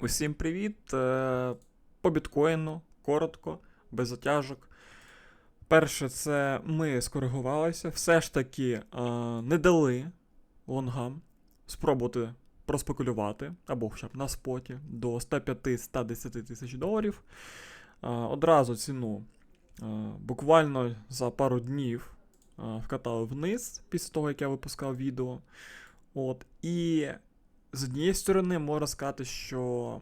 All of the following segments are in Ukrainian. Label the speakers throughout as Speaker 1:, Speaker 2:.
Speaker 1: Усім привіт! Е, По біткоїну, коротко, без затяжок. Перше, це ми скоригувалися, все ж таки е, не дали лонгам спробувати проспекулювати, або хоча б на споті до 105-110 тисяч доларів. Е, Одразу ціну буквально за пару днів вкатали вниз після того, як я випускав відео. От, і з однієї сторони, можна сказати, що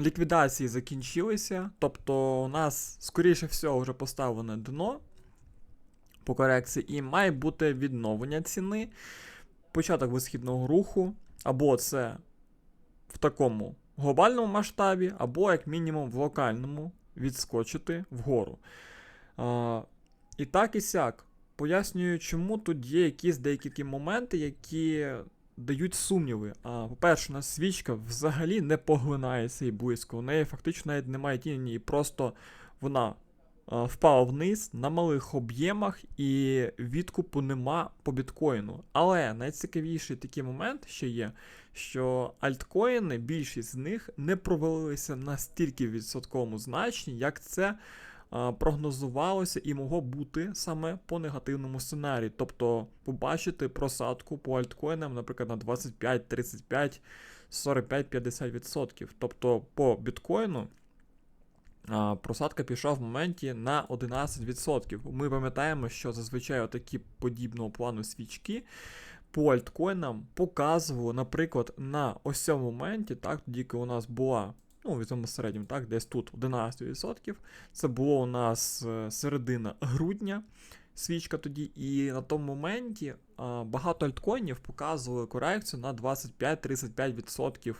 Speaker 1: ліквідації закінчилися, тобто у нас, скоріше всього, вже поставлене дно по корекції, і має бути відновлення ціни, початок висхідного руху, або це в такому глобальному масштабі, або, як мінімум, в локальному відскочити вгору. А, і так і сяк. Пояснюю, чому тут є якісь деякі моменти, які дають сумніви. А по-перше, у нас свічка взагалі не поглинається і близько. У неї фактично навіть немає тіні, просто вона а, впала вниз на малих об'ємах, і відкупу нема по біткоїну. Але найцікавіший такий момент ще є, що альткоїни, більшість з них не провалилися настільки в відсотковому значенні, як це прогнозувалося і могло бути саме по негативному сценарії. Тобто побачити просадку по альткоїнам, наприклад, на 25, 35, 45, 50%. Тобто по біткоїну просадка пішла в моменті на 11%. Ми пам'ятаємо, що зазвичай такі подібного плану свічки. По альткоїнам показували, наприклад, на ось цьому моменті, так, тоді коли у нас була ну, візьмемо середньому, так, десь тут 11%. Це було у нас е, середина грудня, свічка тоді, і на тому моменті а, багато альткоїнів показували корекцію на 25-35%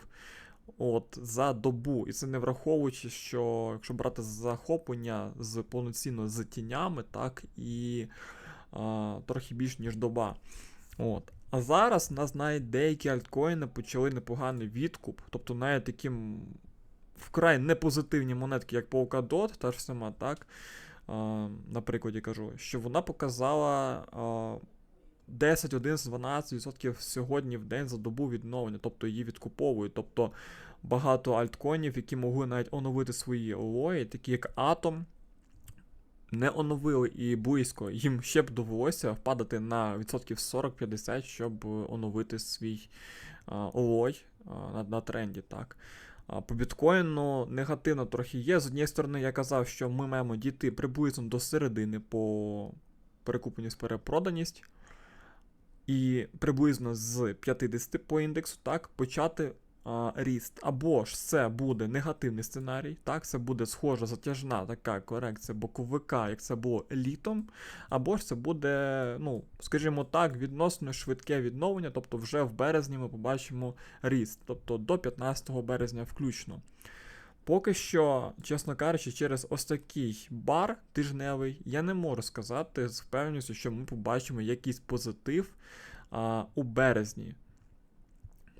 Speaker 1: от, за добу. І це не враховуючи, що якщо брати захоплення з повноцінно з тінями, так, і а, трохи більш ніж доба. От. А зараз у нас навіть деякі альткоїни почали непоганий відкуп, тобто навіть таким вкрай непозитивні монетки, як Polkadot, та ж сама, так. На прикладі кажу, що вона показала а, 10, 11, 12% сьогодні в день за добу відновлення, тобто її відкуповують. Тобто багато альткоїнів, які могли навіть оновити свої лої, такі як Atom, не оновили і близько. Їм ще б довелося впадати на відсотків 40-50, щоб оновити свій а, лой а, на, на тренді. так. По біткоїну негативно трохи є. З однієї сторони, я казав, що ми маємо дійти приблизно до середини по перекупленість перепроданість. І приблизно з 50 по індексу так, почати ріст. Або ж це буде негативний сценарій, так, це буде схожа затяжна така корекція боковика, як це було літом, або ж це буде, ну, скажімо так, відносно швидке відновлення, тобто вже в березні ми побачимо ріст, тобто до 15 березня включно. Поки що, чесно кажучи, через ось такий бар тижневий я не можу сказати з впевненістю, що ми побачимо якийсь позитив а, у березні.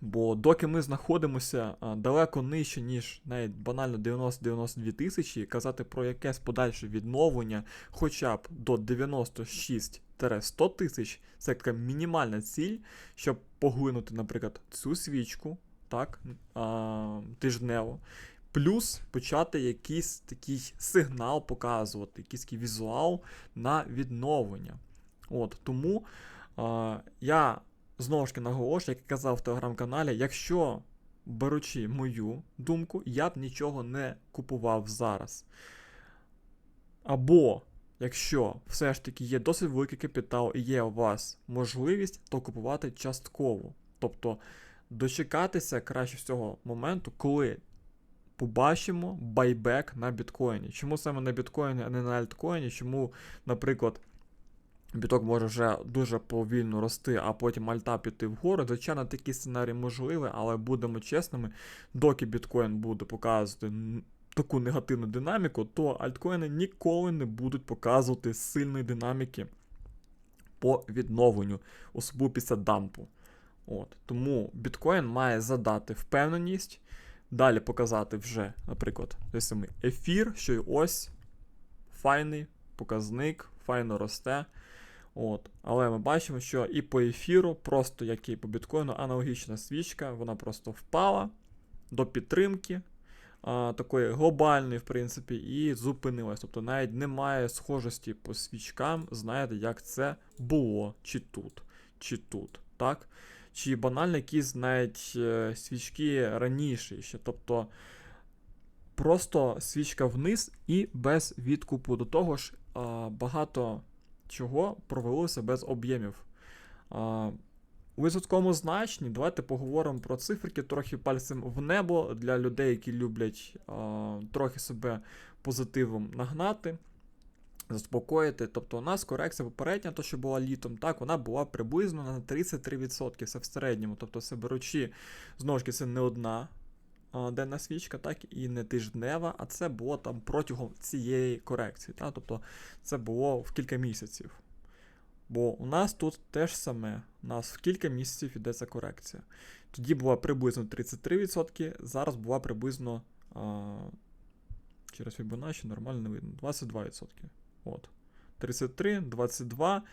Speaker 1: Бо доки ми знаходимося далеко нижче, ніж навіть банально 90-92 тисячі, казати про якесь подальше відновлення хоча б до 96-100 тисяч, це така мінімальна ціль, щоб поглинути, наприклад, цю свічку, так, а, тижнево. Плюс почати якийсь такий сигнал показувати, якийсь такий візуал на відновлення. От, Тому а, я знову ж таки наголошую, як я казав в телеграм-каналі, якщо беручи мою думку, я б нічого не купував зараз. Або, якщо все ж таки є досить великий капітал і є у вас можливість, то купувати частково. Тобто дочекатися краще всього моменту, коли побачимо байбек на біткоїні. Чому саме на біткоїні, а не на альткоїні? Чому, наприклад, біток може вже дуже повільно рости, а потім альта піти вгору. Звичайно, такий сценарій можливий, але будемо чесними, доки біткоін буде показувати таку негативну динаміку, то альткоїни ніколи не будуть показувати сильної динаміки по відновленню, особливо після дампу. От. Тому біткоін має задати впевненість. Далі показати вже, наприклад, ефір, що й ось файний показник, файно росте. От. Але ми бачимо, що і по ефіру, просто як і по біткоїну, аналогічна свічка, вона просто впала до підтримки. А, такої глобальної, в принципі, і зупинилась. Тобто навіть немає схожості по свічкам, знаєте, як це було, чи тут, чи тут, так? Чи банально якісь навіть е, свічки раніше ще. Тобто просто свічка вниз і без відкупу. До того ж, багато чого провелося без об'ємів. У відсотковому значенні давайте поговоримо про циферки трохи пальцем в небо для людей, які люблять а, трохи себе позитивом нагнати, заспокоїти. Тобто у нас корекція попередня, то що була літом, так, вона була приблизно на 33%, це в середньому. Тобто, це беручи, знову ж таки, це не одна денна свічка, так, і не тижнева, а це було там протягом цієї корекції. Так? Тобто це було в кілька місяців. Бо у нас тут теж саме, у нас в кілька місяців йде ця корекція. Тоді була приблизно 33%, зараз була приблизно а, через Fibonacci нормально не видно. 22%. От. 33, 22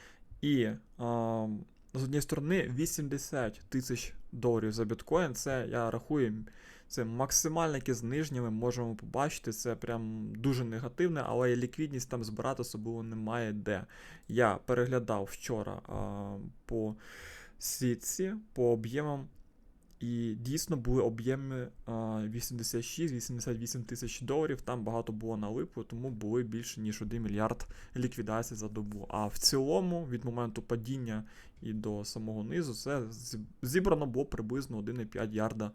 Speaker 1: і а, з однієї сторони 80 тисяч доларів за біткоін. Це я рахую, це максимально яке зниження ми можемо побачити. Це прям дуже негативне, але ліквідність там збирати особливо немає де. Я переглядав вчора а, по сітці, по об'ємам. І дійсно були об'єми 86-88 тисяч доларів. Там багато було на липу, тому були більше ніж 1 мільярд ліквідацій за добу. А в цілому, від моменту падіння і до самого низу, це зібрано було приблизно 1,5 ярда.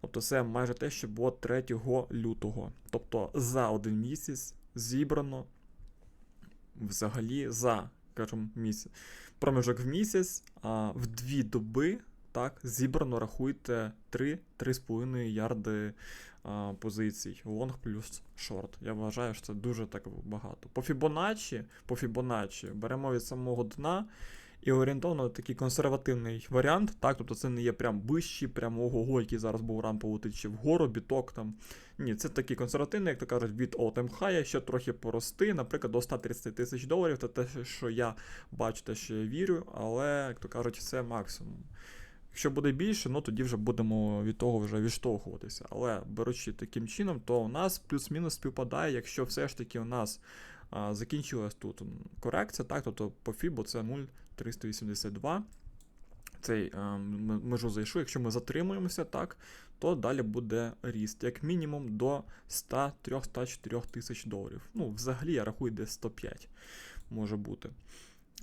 Speaker 1: Тобто це майже те, що було 3 лютого. Тобто за один місяць зібрано взагалі за скажімо, місяць. Проміжок в місяць, а в дві доби так, зібрано, рахуйте 3-3,5 ярди а, позицій. Лонг плюс шорт. Я вважаю, що це дуже так багато. По Fibonacci, по Fibonacci беремо від самого дна і орієнтовно такий консервативний варіант. так, Тобто це не є прям вищий, прям ого-го, який зараз був летить чи вгору, біток там. Ні, це такий консервативний, як то кажуть, від all-time ще трохи порости, наприклад, до 130 тисяч доларів. Це те, що я бачу, те, що я вірю, але, як то кажуть, це максимум. Якщо буде більше, ну тоді вже будемо від того вже відштовхуватися. Але беручи таким чином, то у нас плюс-мінус співпадає, якщо все ж таки у нас а, закінчилась тут корекція, так, тобто по FIBO це 0,382. Цей а, межу зайшов, якщо ми затримуємося, так, то далі буде ріст, як мінімум до 103-104 тисяч доларів. Ну, взагалі, я рахую, десь 105 може бути.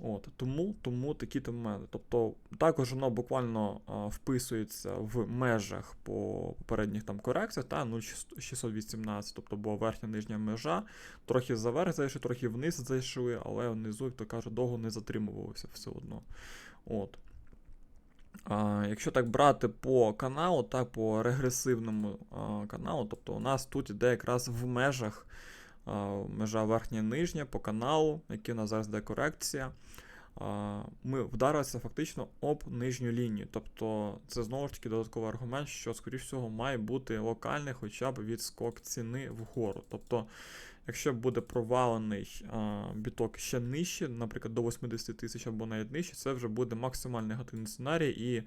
Speaker 1: От, Тому тому такі то мене. Тобто також воно буквально а, вписується в межах по попередніх там корекціях, та 0,618, тобто була верхня нижня межа, трохи заверх зайшли, трохи вниз зайшли, але внизу, як то каже, довго не затримувалося все одно. От. А, Якщо так брати по каналу, так, по регресивному а, каналу, тобто у нас тут іде якраз в межах межа верхня нижня по каналу, який у нас зараз йде корекція. Ми вдарилися фактично об нижню лінію. Тобто це знову ж таки додатковий аргумент, що, скоріш всього, має бути локальний хоча б відскок ціни вгору. Тобто, якщо буде провалений біток ще нижче, наприклад, до 80 тисяч або навіть нижче, це вже буде максимально негативний сценарій, і,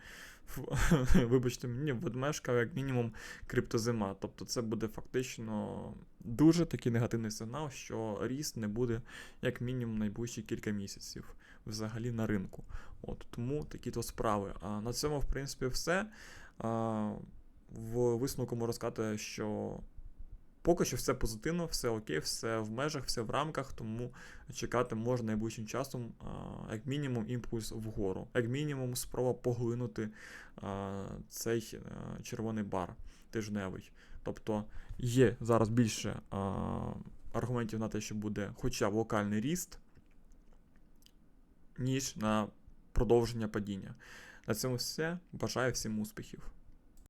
Speaker 1: вибачте мені, ведмежка, як мінімум, криптозима. Тобто це буде фактично дуже такий негативний сигнал, що ріст не буде як мінімум найближчі кілька місяців взагалі на ринку. От Тому такі то справи. А на цьому, в принципі, все. А, В висновку можу сказати, що поки що все позитивно, все окей, все в межах, все в рамках, тому чекати можна найближчим часом, а, як мінімум, імпульс вгору, як мінімум, спроба поглинути а, цей а, червоний бар тижневий. Тобто є зараз більше а, аргументів на те, що буде хоча б локальний ріст, ніж на продовження падіння. На цьому все. Бажаю всім успіхів.